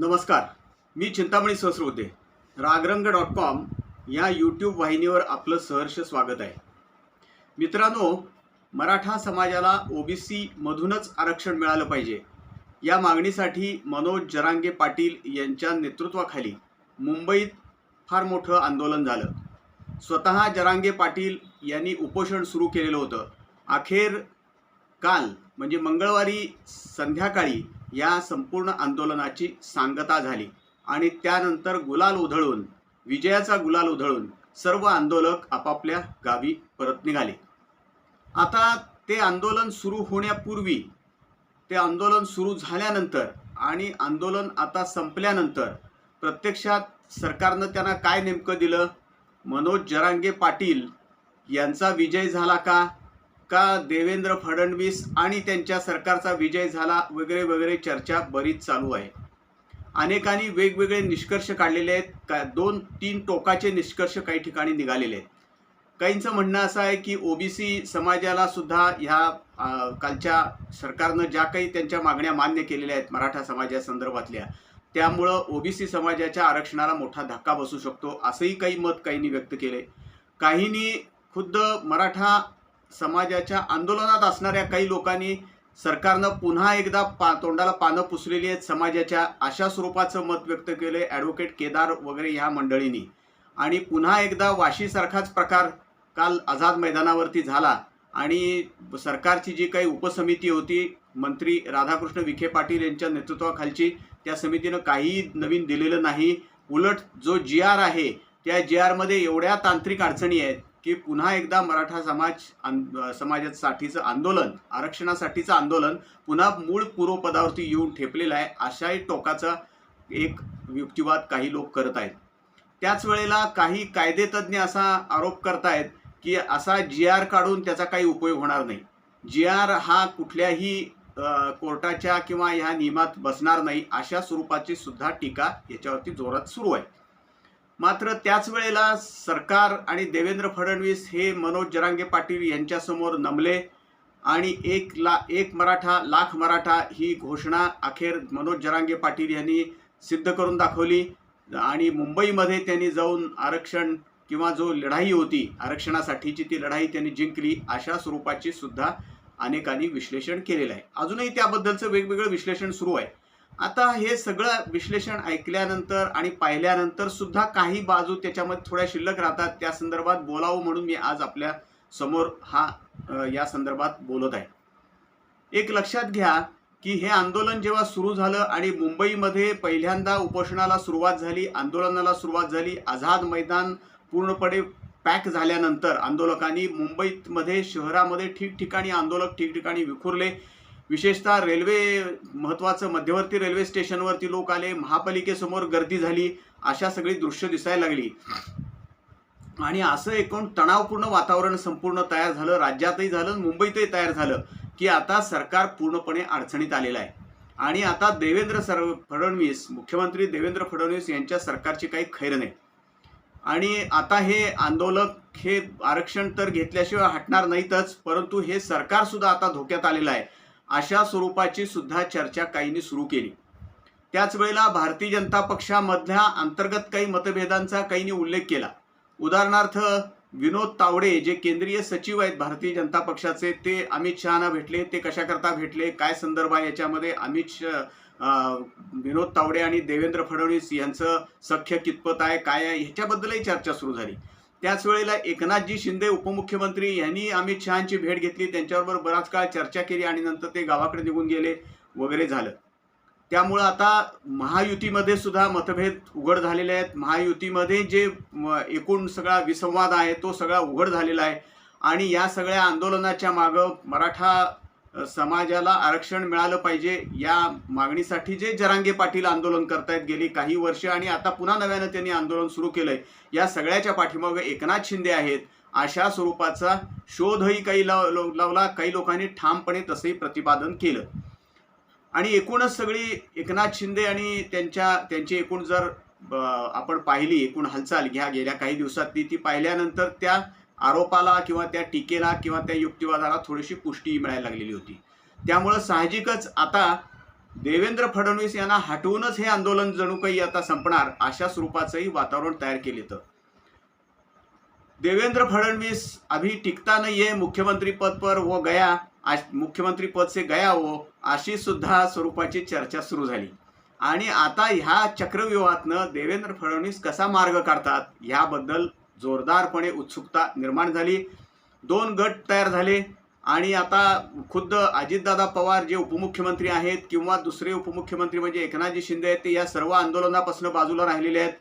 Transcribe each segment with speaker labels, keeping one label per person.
Speaker 1: नमस्कार मी Chintamani Sahasravate Ragarang dot com या यूट्यूब वाहिनीवर आपलं सहर्ष स्वागत आहे. मित्रांनो मराठा समाजाला ओबीसी मधूनच आरक्षण मिळालं पाहिजे. या मागणीसाठी मनोज जरांगे पाटील यांच्या नेतृत्वाखाली मुंबईत फार मोठं आंदोलन झालं. स्वतः जरांगे पाटील यांनी उपोषण सुरू केलेलं होतं. अखेर काल म्हणजे मंगळवारी संध्याकाळी या संपूर्ण आंदोलनाची सांगता झाली. आणि त्यानंतर गुलाल उधळून विजयाचा गुलाल उधळून सर्व आंदोलक आपापल्या गावी परत निघाले. आता ते आंदोलन सुरू होण्यापूर्वी ते आंदोलन सुरू झाल्यानंतर आणि आंदोलन आता संपल्यानंतर प्रत्यक्षात सरकारनं त्यांना काय नेमकं दिलं? मनोज जरांगे पाटील यांचा विजय झाला का? का देवेंद्र फडणवीस आणि त्यांच्या सरकारचा विजय झाला वगैरे वगैरे चर्चा बरीच चालू आहे. अनेकांनी वेगवेगळे निष्कर्ष काढलेले आहेत. का दोन तीन टोकाचे निष्कर्ष काही ठिकाणी निघालेले आहेत. काहींचं म्हणणं असं आहे की ओबीसी समाजाला सुद्धा ह्या कालच्या सरकारनं ज्या काही त्यांच्या मागण्या मान्य केलेल्या आहेत मराठा समाजासंदर्भातल्या त्यामुळं ओबीसी समाजाच्या आरक्षणाला मोठा धक्का बसू शकतो असंही काही मत काहींनी व्यक्त केले काहींनी खुद्द मराठा समाजाच्या आंदोलनात असणाऱ्या काही लोकांनी सरकारनं पुन्हा एकदा पा तोंडाला पानं पुसलेली आहेत. समाजाच्या अशा स्वरूपाचं मत व्यक्त केलं ॲडव्होकेट केदार वगैरे ह्या मंडळींनी. आणि पुन्हा एकदा वाशीसारखाच प्रकार काल आझाद मैदानावरती झाला. आणि सरकारची जी काही उपसमिती होती मंत्री राधाकृष्ण विखे पाटील यांच्या नेतृत्वाखालची त्या समितीनं काहीही नवीन दिलेलं नाही. उलट जो जी आर आहे त्या जी आरमध्ये एवढ्या तांत्रिक अडचणी आहेत की पुन्हा एकदा मराठा समाज समाजासाठीचं आंदोलन आरक्षणासाठीचं आंदोलन पुन्हा मूळ पूर्वपदावरती येऊन ठेपलेलं आहे अशाही टोकाचा एक युक्तिवाद काही लोक करत आहेत. त्याच वेळेला काही कायदेतज्ञ असा आरोप करतायत की असा जी आर काढून त्याचा काही उपयोग होणार नाही. जी आर हा कुठल्याही कोर्टाच्या किंवा ह्या नियमात बसणार नाही अशा स्वरूपाची सुद्धा टीका याच्यावरती जोरात सुरू आहे. मात्र त्याच वेळेला सरकार आणि देवेंद्र फडणवीस हे मनोज जरांगे पाटील यांच्यासमोर नमले आणि एक ला एक मराठा लाख मराठा ही घोषणा अखेर मनोज जरांगे पाटील यांनी सिद्ध करून दाखवली. आणि मुंबईमध्ये त्यांनी जाऊन आरक्षण किंवा जो लढाई होती आरक्षणासाठीची ती लढाई त्यांनी जिंकली अशा स्वरूपाची सुद्धा अनेकांनी विश्लेषण केलेलं आहे. अजूनही त्याबद्दलचं वेगवेगळं विश्लेषण सुरू आहे. आता हे सगळं विश्लेषण ऐकल्यानंतर आणि पाहिल्यानंतर सुद्धा काही बाजू त्याच्यामध्ये थोड्या शिल्लक राहतात. त्या संदर्भात बोलावं म्हणून मी आज आपल्यासमोर हा या संदर्भात बोलत आहे. एक लक्षात घ्या की हे आंदोलन जेव्हा सुरू झालं आणि मुंबईमध्ये पहिल्यांदा उपोषणाला सुरुवात झाली आंदोलनाला सुरुवात झाली आझाद मैदान पूर्णपणे पॅक झाल्यानंतर आंदोलकांनी मुंबईमध्ये शहरामध्ये ठिकठिकाणी आंदोलक ठिकठिकाणी विखुरले. विशेषतः रेल्वे महत्त्वाचं मध्यवर्ती रेल्वे स्टेशनवरती लोक आले महापालिकेसमोर गर्दी झाली अशा सगळी दृश्य दिसायला लागली. आणि असं एकूण तणावपूर्ण वातावरण संपूर्ण तयार झालं राज्यातही झालं मुंबईतही तयार झालं की आता सरकार पूर्णपणे अडचणीत आलेलं आहे. आणि आता देवेंद्र सर फडणवीस मुख्यमंत्री देवेंद्र फडणवीस यांच्या सरकारची काही खैर नाही. आणि आता हे आंदोलक हे आरक्षण तर घेतल्याशिवाय हटणार नाहीतच परंतु हे सरकारसुद्धा आता धोक्यात आलेलं आहे. अशा स्वरूपाची सुद्धा चर्चा काहींनी सुरू केली. त्याच वेळेला भारतीय जनता पक्षामधल्या अंतर्गत काही मतभेदांचा काहींनी उल्लेख केला. उदाहरणार्थ विनोद तावडे जे केंद्रीय सचिव आहेत भारतीय जनता पक्षाचे ते अमित शहाना भेटले ते कशाकरता भेटले काय संदर्भ आहे याच्यामध्ये अमित शहा विनोद तावडे आणि देवेंद्र फडणवीस यांचं सख्य कितपत आहे काय आहे ह्याच्याबद्दलही चर्चा सुरू झाली. त्याच वेळेला एकनाथजी शिंदे उपमुख्यमंत्री यांनी अमित शहाची भेट घेतली. त्यांच्याबरोबर बराच काळ चर्चा केली आणि नंतर ते गावाकडे निघून गेले वगैरे झालं. त्यामुळं आता महायुतीमध्ये सुद्धा मतभेद उघड झालेले आहेत. महायुतीमध्ये जे म, एकूण सगळा विसंवाद आहे तो सगळा उघड झालेला आहे. आणि या सगळ्या आंदोलनाच्या मागं मराठा समाजाला आरक्षण मिळालं पाहिजे या मागणीसाठी जे जरांगे पाटील आंदोलन करतायत गेली काही वर्ष आणि आता पुन्हा नव्यानं त्यांनी आंदोलन सुरू केलंय या सगळ्याच्या पाठीमागे एकनाथ शिंदे आहेत. अशा स्वरूपाचा शोधही काही लाव लावला काही लोकांनी ठामपणे तसंही प्रतिपादन केलं. आणि एकूणच सगळी एकनाथ शिंदे आणि त्यांच्या त्यांची एकूण जर ब, आपण पाहिली एकूण हालचाल घ्या गेल्या काही दिवसात ती ती पाहिल्यानंतर त्या आरोपाला किंवा त्या टीकेला किंवा त्या युक्तिवादाला थोडीशी पुष्टी मिळायला लागलेली होती. त्यामुळं साहजिकच आता देवेंद्र फडणवीस यांना हटवूनच हे आंदोलन जणू काही आता संपणार अशा स्वरूपाचंही वातावरण तयार केले तर देवेंद्र फडणवीस अभी टिकता नाहीये है मुख्यमंत्री पद पर व गया आज मुख्यमंत्री पद से गया वो अशी सुद्धा स्वरूपाची चर्चा सुरू झाली. आणि आता ह्या चक्रव्यूहातनं देवेंद्र फडणवीस कसा मार्ग काढतात याबद्दल जोरदारपणे उत्सुकता निर्माण झाली. दोन गट तयार झाले आणि आता खुद्द अजितदादा पवार जे उपमुख्यमंत्री आहेत किंवा दुसरे उपमुख्यमंत्री म्हणजे एकनाथजी शिंदे आहेत ते या सर्व आंदोलनापासून बाजूला राहिलेले आहेत.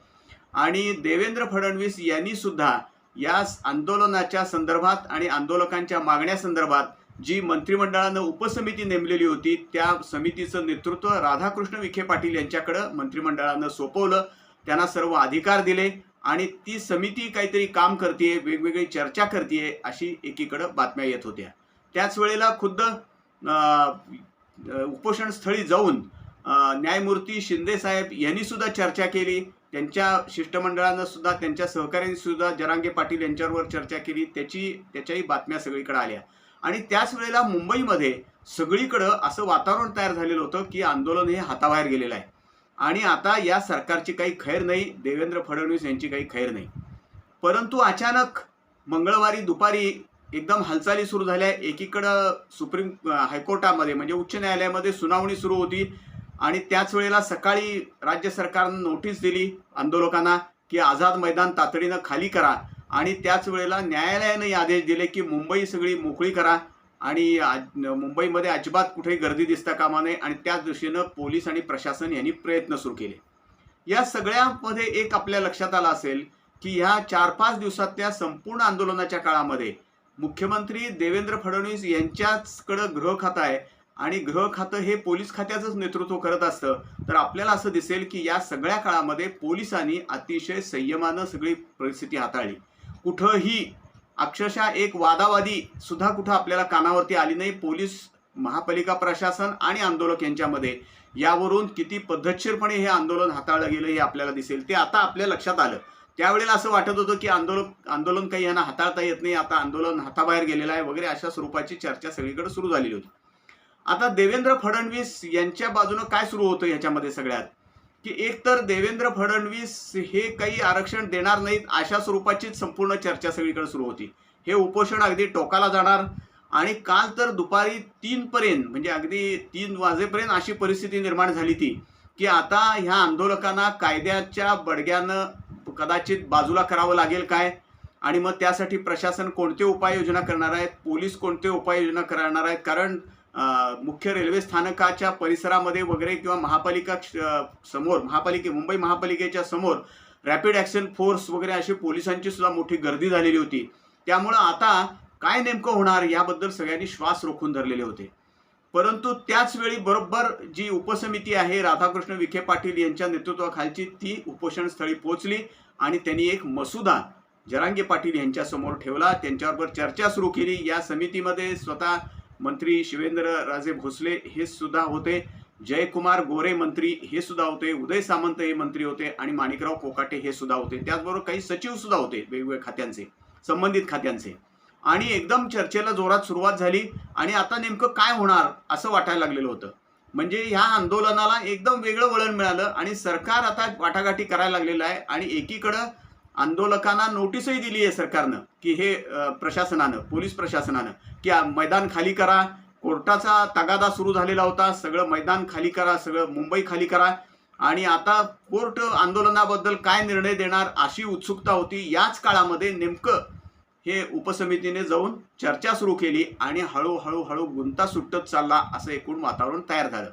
Speaker 1: आणि देवेंद्र फडणवीस यांनी सुद्धा या आंदोलनाच्या संदर्भात आणि आंदोलकांच्या मागण्यासंदर्भात जी मंत्रिमंडळानं उपसमिती नेमलेली होती त्या समितीचं नेतृत्व राधाकृष्ण विखे पाटील यांच्याकडं मंत्रिमंडळानं सोपवलं. त्यांना सर्व अधिकार दिले. आणि ती समिती काहीतरी काम करते वेगवेगळी चर्चा करते अशी एकीकडं बातम्या येत होत्या. त्याच वेळेला खुद्द उपोषण स्थळी जाऊन न्यायमूर्ती शिंदे साहेब यांनी सुद्धा चर्चा केली. त्यांच्या शिष्टमंडळानं सुद्धा त्यांच्या सहकाऱ्यांनी सुद्धा जरांगे पाटील यांच्यावर चर्चा केली. त्याची त्याच्याही बातम्या सगळीकडे आल्या. आणि त्याच वेळेला मुंबईमध्ये सगळीकडं असं वातावरण तयार झालेलं होतं की आंदोलन हे हाताबाहेर गेलेलं आहे. आणि आता या सरकारची काही खैर नाही देवेंद्र फडणवीस यांची काही खैर नाही. परंतु अचानक मंगळवारी दुपारी एकदम हालचाली सुरू झाल्या. एकीकडं सुप्रीम हायकोर्टामध्ये म्हणजे उच्च न्यायालयामध्ये सुनावणी सुरू होती आणि त्याच वेळेला सकाळी राज्य सरकारनं नोटीस दिली आंदोलकांना की आझाद मैदान तातडीनं खाली करा आणि त्याच वेळेला न्यायालयाने आदेश दिले की मुंबई सगळी मोकळी करा. आणि आज- मुंबईमध्ये अजिबात कुठेही गर्दी दिसता कामा नये आणि त्या दृष्टीनं पोलीस आणि प्रशासन यांनी प्रयत्न सुरू केले. या सगळ्यामध्ये एक आपल्या लक्षात आलं असेल की ह्या चार पाच दिवसातल्या संपूर्ण आंदोलनाच्या काळामध्ये मुख्यमंत्री देवेंद्र फडणवीस यांच्याचकडं गृह खातं आहे आणि गृह खातं हे पोलीस खात्याचंच नेतृत्व करत असतं तर आपल्याला असं दिसेल की या सगळ्या काळामध्ये पोलिसांनी अतिशय संयमानं सगळी परिस्थिती हाताळली. कुठंही अक्षरशः एक वादावादी सुद्धा कुठं आपल्याला कानावरती आली नाही. पोलीस महापालिका प्रशासन आणि आंदोलक यांच्यामध्ये. यावरून किती पद्धतशीरपणे हे आंदोलन हाताळलं गेलं हे आपल्याला दिसेल. ते आता आपल्या लक्षात आलं. त्यावेळेला असं वाटत होतं की आंदोलक आंदोलन काही यांना हाताळता येत नाही. आता आंदोलन हाताबाहेर गेलेलं आहे वगैरे अशा स्वरूपाची चर्चा सगळीकडे सुरू झालेली होती. आता देवेंद्र फडणवीस यांच्या बाजूनं काय सुरू होतं याच्यामध्ये सगळ्यात? की एक तर देवेंद्र फडणवीस हे काही आरक्षण देणार नाहीत अशा स्वरूपाचीच संपूर्ण चर्चा सगळीकडे सुरू होती. हे उपोषण अगदी टोकाला जाणार आणि काल तर दुपारी तीनपर्यंत म्हणजे अगदी तीन वाजेपर्यंत अशी परिस्थिती निर्माण झाली ती की आता ह्या आंदोलकांना कायद्याच्या बडग्यानं कदाचित बाजूला करावं लागेल काय? आणि मग त्यासाठी प्रशासन कोणते उपाययोजना करणार आहेत? पोलीस कोणते उपाययोजना करणार आहेत? कारण मुख्य रेल्वे स्थानकाच्या परिसरामध्ये वगैरे किंवा महापालिका समोर महापालिके मुंबई महापालिकेच्या समोर रॅपिड ॲक्शन फोर्स वगैरे अशी पोलिसांची सुद्धा मोठी गर्दी झालेली होती. त्यामुळं आता काय नेमकं होणार याबद्दल सगळ्यांनी श्वास रोखून धरलेले होते. परंतु त्याच वेळी बरोबर जी उपसमिती आहे राधाकृष्ण विखे पाटील यांच्या नेतृत्वाखालची ती उपोषण स्थळी पोहोचली आणि त्यांनी एक मसुदा जरांगे पाटील यांच्यासमोर ठेवला. त्यांच्याबरोबर चर्चा सुरू केली. या समितीमध्ये स्वतः मंत्री शिवेंद्र राजे भोसले हे सुद्धा होते. जयकुमार गोरे मंत्री हे सुद्धा होते. उदय सामंत हे मंत्री होते. आणि माणिकराव कोकाटे हे सुद्धा होते. त्याचबरोबर काही सचिव सुद्धा होते वेगवेगळ्या खात्यांचे संबंधित खात्यांचे. आणि एकदम चर्चेला जोरात सुरुवात झाली. आणि आता नेमकं काय होणार असं वाटायला लागलेलं होतं. म्हणजे ह्या आंदोलनाला एकदम वेगळं वळण मिळालं. आणि सरकार आता वाटाघाटी करायला लागलेलं आहे. आणि एकीकडं आंदोलकांना नोटीसही दिली आहे सरकारनं की हे प्रशासनानं पोलीस प्रशासनानं की मैदान खाली करा कोर्टाचा तगादा सुरू झालेला होता सगळं मैदान खाली करा सगळं मुंबई खाली करा आणि आता कोर्ट आंदोलनाबद्दल काय निर्णय देणार अशी उत्सुकता होती. याच काळामध्ये नेमकं हे उपसमितीने जाऊन चर्चा सुरू केली आणि हळूहळू हळू गुंता सुटत चालला असं एकूण वातावरण तयार झालं.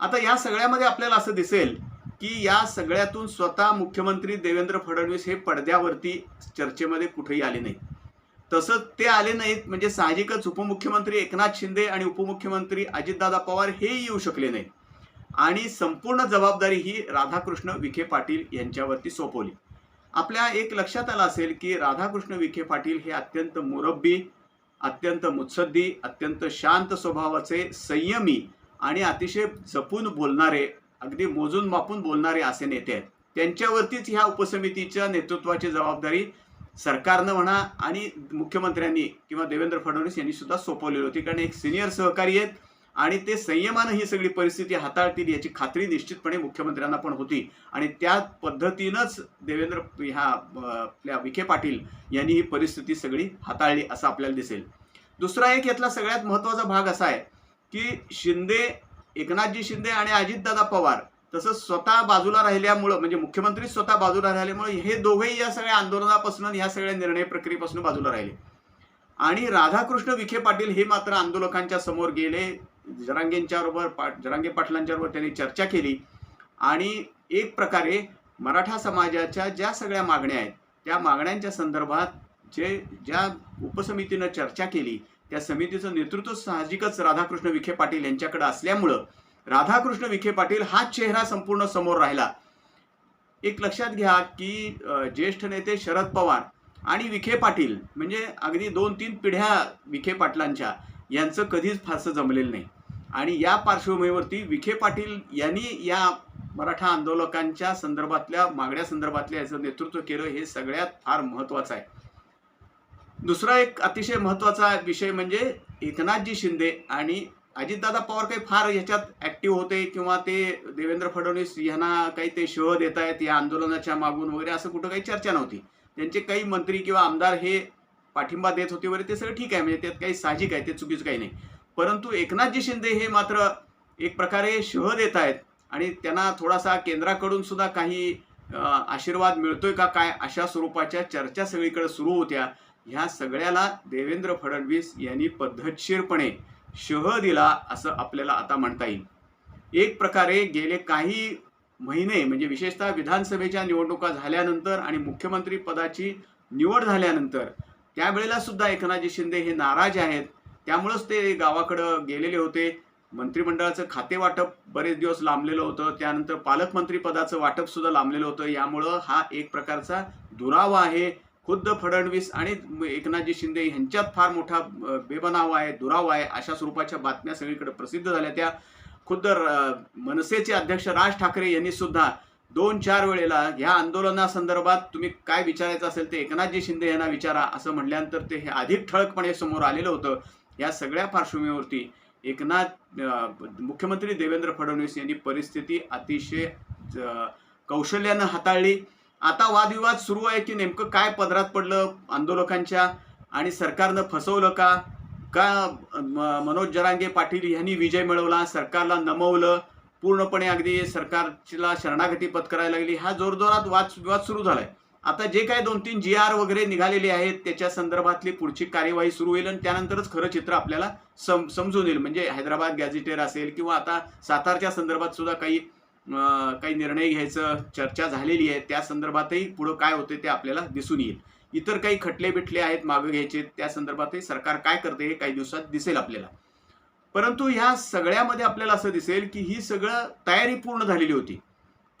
Speaker 1: आता या सगळ्यामध्ये आपल्याला असं दिसेल की या सगळ्यातून स्वतः मुख्यमंत्री देवेंद्र फडणवीस हे पडद्यावरती चर्चेमध्ये कुठेही आले नाहीत. तसंच ते आले नाहीत म्हणजे साहजिकच उपमुख्यमंत्री एकनाथ शिंदे आणि उपमुख्यमंत्री अजितदादा पवार हेही येऊ शकले नाहीत. आणि संपूर्ण जबाबदारी ही राधाकृष्ण विखे पाटील यांच्यावरती सोपवली. आपल्या एक लक्षात आलं असेल की राधाकृष्ण विखे पाटील हे अत्यंत मुरब्बी अत्यंत मुत्सद्दी अत्यंत शांत स्वभावाचे संयमी आणि अतिशय जपून बोलणारे अगदी मोजून मापून बोलणारे असे नेते आहेत. त्यांच्यावरतीच ह्या उपसमितीच्या नेतृत्वाची जबाबदारी सरकारनं म्हणा आणि मुख्यमंत्र्यांनी किंवा देवेंद्र फडणवीस यांनी सुद्धा सोपवलेली होती. कारण एक सिनियर सहकारी आहेत आणि ते संयमानं ही सगळी परिस्थिती हाताळतील याची खात्री निश्चितपणे मुख्यमंत्र्यांना पण होती. आणि त्या पद्धतीनंच देवेंद्र ह्या आपल्या विखे पाटील यांनी ही परिस्थिती सगळी हाताळली असं आपल्याला दिसेल. दुसरा एक यातला सगळ्यात महत्त्वाचा भाग असा आहे की शिंदे एकनाथजी शिंदे आणि अजितदादा पवार तसंच स्वतः बाजूला राहिल्यामुळं म्हणजे मुख्यमंत्री स्वतः बाजूला राहिल्यामुळे हे दोघेही या सगळ्या आंदोलनापासून या सगळ्या निर्णय प्रक्रियेपासून बाजूला राहिले. आणि राधाकृष्ण विखे पाटील हे मात्र आंदोलकांच्या समोर गेले. जरांगेंच्या बरोबर पा जरांगे पाटलांच्या बरोबर त्यांनी चर्चा केली. आणि एक प्रकारे मराठा समाजाच्या ज्या सगळ्या मागण्या आहेत त्या मागण्यांच्या संदर्भात जे ज्या उपसमितीनं चर्चा केली त्या समितीचं नेतृत्व साहजिकच राधाकृष्ण विखे पाटील यांच्याकडे असल्यामुळं राधाकृष्ण विखे पाटील हा चेहरा संपूर्ण समोर राहिला. एक लक्षात घ्या की ज्येष्ठ नेते शरद पवार आणि विखे पाटील म्हणजे अगदी दोन तीन पिढ्या विखे पाटलांच्या यांचं कधीच फारसं जमलेलं नाही. आणि या पार्श्वभूमीवरती विखे पाटील यांनी या मराठा आंदोलकांच्या संदर्भातल्या मागण्या संदर्भातल्या याचं नेतृत्व केलं हे सगळ्यात फार महत्त्वाचं आहे. दुसरा एक अतिशय महत्त्वाचा विषय म्हणजे एकनाथजी शिंदे आणि अजितदादा पवार काही फार ह्याच्यात ऍक्टिव्ह होते किंवा ते देवेंद्र फडणवीस यांना काही ते शह देत आहेत या आंदोलनाच्या मागून वगैरे असं कुठं काही चर्चा नव्हती. त्यांचे काही मंत्री किंवा आमदार हे पाठिंबा देत होते वगैरे ते सगळं ठीक आहे. म्हणजे त्यात काही साहजिक आहे ते चुकीचं काही नाही. परंतु एकनाथजी शिंदे हे मात्र एक प्रकारे शह देत आहेत आणि त्यांना थोडासा केंद्राकडून सुद्धा काही आशीर्वाद मिळतोय का काय अशा स्वरूपाच्या चर्चा सगळीकडे सुरू होत्या. ह्या सगळ्याला देवेंद्र फडणवीस यांनी पद्धतशीरपणे शह दिला असं आपल्याला आता म्हणता येईल. एक प्रकारे गेले काही महिने म्हणजे विशेषतः विधानसभेच्या निवडणुका झाल्यानंतर आणि मुख्यमंत्री पदाची निवड झाल्यानंतर त्यावेळेला सुद्धा एकनाथजी शिंदे हे नाराज आहेत. त्यामुळंच ते गावाकडं गेलेले होते. मंत्रिमंडळाचं खाते वाटप बरेच दिवस लांबलेलं होतं. त्यानंतर पालकमंत्री पदाचं वाटप सुद्धा लांबलेलं होतं. यामुळं हा एक प्रकारचा दुरावा आहे. खुद्द फडणवीस आणि एकनाथजी शिंदे यांच्यात फार मोठा बेबनाव आहे दुराव आहे अशा स्वरूपाच्या बातम्या सगळीकडे प्रसिद्ध झाल्या त्या. खुद्द र- मनसेचे अध्यक्ष राज ठाकरे यांनी सुद्धा दोन चार वेळेला ह्या आंदोलनासंदर्भात तुम्ही काय विचारायचं असेल ते एकनाथजी शिंदे यांना विचारा असं म्हटल्यानंतर ते हे अधिक ठळकपणे समोर आलेलं होतं. या सगळ्या पार्श्वभूमीवरती एकनाथ मुख्यमंत्री देवेंद्र फडणवीस यांनी परिस्थिती अतिशय कौशल्यानं हाताळली. आता वादविवाद सुरू आहे की नेमकं काय पदरात पडलं आंदोलकांच्या? आणि सरकारनं फसवलं का? का मनोज जरांगे पाटील यांनी विजय मिळवला सरकारला नमवलं? पूर्णपणे अगदी सरकारला शरणागती पत्करायला लागली. हा जोरजोरात वाद विवाद सुरू झालाय. आता जे काय दोन तीन जी आर वगैरे निघालेले आहेत त्याच्या संदर्भातली पुढची कार्यवाही सुरू होईल आणि त्यानंतरच खरं चित्र आपल्याला सम समजून येईल. म्हणजे हैदराबाद गॅझेटेर असेल किंवा आता सातारच्या संदर्भात सुद्धा काही काही निर्णय घ्यायचं चर्चा झालेली आहे त्या संदर्भातही पुढं काय होते ते आपल्याला दिसून येईल. इतर काही खटले बिटले आहेत मागं घ्यायचे त्या संदर्भातही सरकार काय करते हे काही दिवसात दिसेल आपल्याला. परंतु ह्या सगळ्यामध्ये आपल्याला असं दिसेल की ही सगळं तयारी पूर्ण झालेली होती.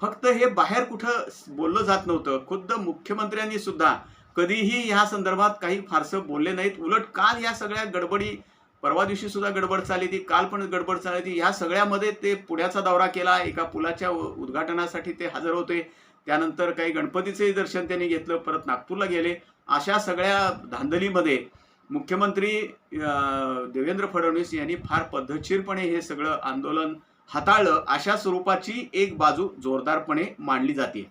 Speaker 1: फक्त हे बाहेर कुठं बोललं जात नव्हतं. खुद्द मुख्यमंत्र्यांनी सुद्धा कधीही ह्या संदर्भात काही फारसं बोलले नाहीत. उलट काल या सगळ्या गडबडी परवा दिवशी सुद्धा गडबड चालली ती काल पण गडबड चालली ती ह्या सगळ्यामध्ये ते पुण्याचा दौरा केला एका पुलाच्या उ- उद्घाटनासाठी ते हजर होते. त्यानंतर काही गणपतीचंही दर्शन त्यांनी घेतलं परत नागपूरला गेले. अशा सगळ्या धांदलीमध्ये मुख्यमंत्री देवेंद्र फडणवीस यांनी फार पद्धतशीरपणे हे सगळं आंदोलन हाताळलं. अशा स्वरूपाची एक बाजू जोरदारपणे मांडली जाते.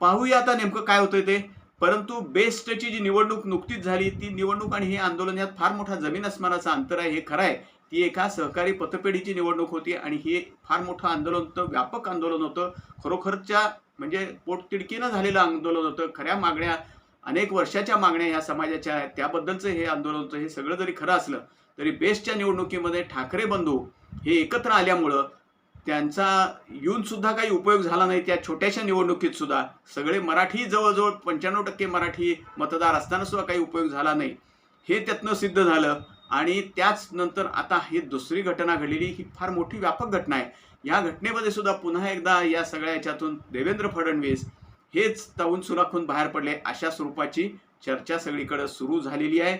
Speaker 1: पाहूया आता नेमकं काय होतंय ते. परंतु बेस्टची जी निवडणूक नुकतीच झाली ती निवडणूक आणि हे आंदोलन यात फार मोठा जमीन अस्मानाचा अंतर आहे हे खरं आहे. ती एका सहकारी पतपेढीची निवडणूक होती आणि हे फार मोठं आंदोलन होतं व्यापक आंदोलन होतं. खरोखरच्या म्हणजे पोटतिडकीनं झालेलं आंदोलन होतं. खऱ्या मागण्या अनेक वर्षाच्या मागण्या ह्या समाजाच्या आहेत. त्याबद्दलचं हे आंदोलन होतं. हे सगळं जरी खरं असलं तरी बेस्टच्या निवडणुकीमध्ये ठाकरे बंधू हे एकत्र आल्यामुळं त्यांचा येऊन सुद्धा काही उपयोग झाला नाही. त्या छोट्याशा निवडणुकीत सुद्धा सगळे मराठी जवळजवळ पंच्याण्णव टक्के मराठी मतदार असताना सुद्धा काही उपयोग झाला नाही. हे त्यातनं सिद्ध झालं आणि त्याच नंतर आता ही दुसरी घटना घडलेली ही फार मोठी व्यापक घटना आहे. या घटनेमध्ये सुद्धा पुन्हा एकदा या सगळ्या याच्यातून देवेंद्र फडणवीस हेच ताऊन सुराखून बाहेर पडले. अशा स्वरूपाची चर्चा सगळीकडे सुरू झालेली आहे.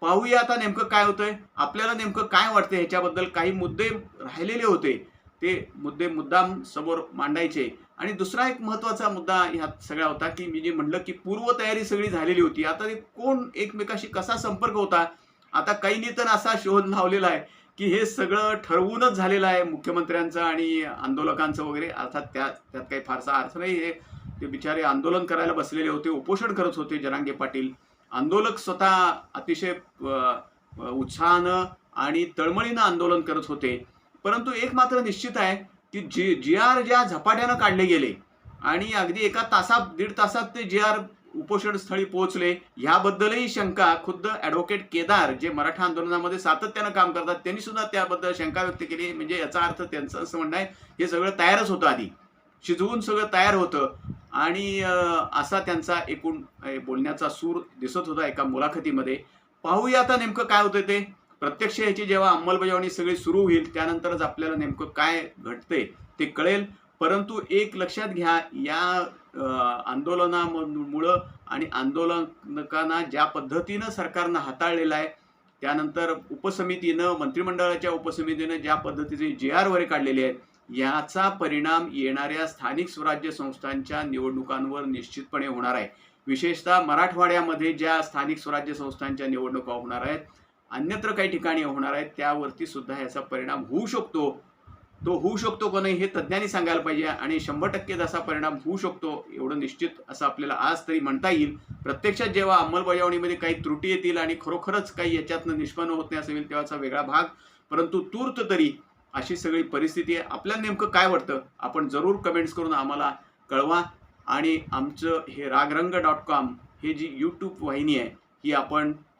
Speaker 1: पाहूया आता नेमकं काय होतंय. आपल्याला नेमकं काय वाटतं ह्याच्याबद्दल काही मुद्दे राहिलेले होते. ते मुद्दे मुद्दाम समोर मांडायचे. आणि दुसरा एक महत्त्वाचा मुद्दा ह्यात सगळा होता की मी जे म्हणलं की पूर्वतयारी सगळी झालेली होती. आता ते कोण एकमेकाशी कसा संपर्क होता? आता काहींनी तर असा शोध लावलेला आहे की हे सगळं ठरवूनच झालेलं आहे मुख्यमंत्र्यांचं आणि आंदोलकांचं वगैरे. अर्थात त्या त्यात काही फारसा अर्थ नाही हे ते बिचारे आंदोलन करायला बसलेले होते उपोषण करत होते जरांगे पाटील. आंदोलक स्वतः अतिशय उत्साहानं आणि तळमळीनं आंदोलन करत होते. परंतु एक मात्र निश्चित आहे की जी जी आर ज्या झपाट्यानं काढले गेले आणि अगदी एका तासात दीड तासात ते जी आर उपोषण स्थळी पोहोचले ह्याबद्दलही शंका खुद्द ॲडव्होकेट केदार जे मराठा आंदोलनामध्ये सातत्यानं काम करतात त्यांनी सुद्धा त्याबद्दल शंका व्यक्त केली. म्हणजे याचा अर्थ त्यांचं असं म्हणणं आहे हे सगळं तयारच होतं आधी. शिजवून सगळं तयार होतं आणि असा त्यांचा एकूण बोलण्याचा सूर दिसत होता एका मुलाखतीमध्ये. पाहूया आता नेमकं काय होतं ते. प्रत्यक्ष याची जेव्हा अंमलबजावणी सगळी सुरू होईल त्यानंतरच आपल्याला नेमकं काय घडतंय ते कळेल. परंतु एक लक्षात घ्या या आंदोलनामुळं आणि आंदोलकांना ज्या पद्धतीनं सरकारनं हाताळलेलं आहे त्यानंतर उपसमितीनं मंत्रिमंडळाच्या उपसमितीनं ज्या पद्धतीचे जे आर वगैरे काढलेले आहेत याचा परिणाम येणाऱ्या स्थानिक स्वराज्य संस्थांच्या निवडणुकांवर निश्चितपणे होणार आहे. विशेषतः मराठवाड्यामध्ये ज्या स्थानिक स्वराज्य संस्थांच्या निवडणुका होणार आहेत अन्यत्र काही ठिकाणी होणार आहेत त्यावरती सुद्धा याचा परिणाम होऊ शकतो. तो होऊ शकतो का नाही हे तज्ज्ञांनी सांगायला पाहिजे आणि शंभर टक्के जसा परिणाम होऊ शकतो एवढं निश्चित असं आपल्याला आज तरी म्हणता येईल. प्रत्यक्षात जेव्हा अंमलबजावणीमध्ये काही त्रुटी येतील आणि खरोखरच काही याच्यातनं निष्पन्न होत नाही असं होईल तेव्हाचा वेगळा भाग. परंतु तूर्त तरी अशी सगळी परिस्थिती आहे. आपल्याला नेमकं काय वाटतं? आपण जरूर कमेंट्स करून आम्हाला कळवा. आणि आमचं हे रागरंग डॉट कॉम हे जी यूट्यूब वाहिनी आहे ही आपण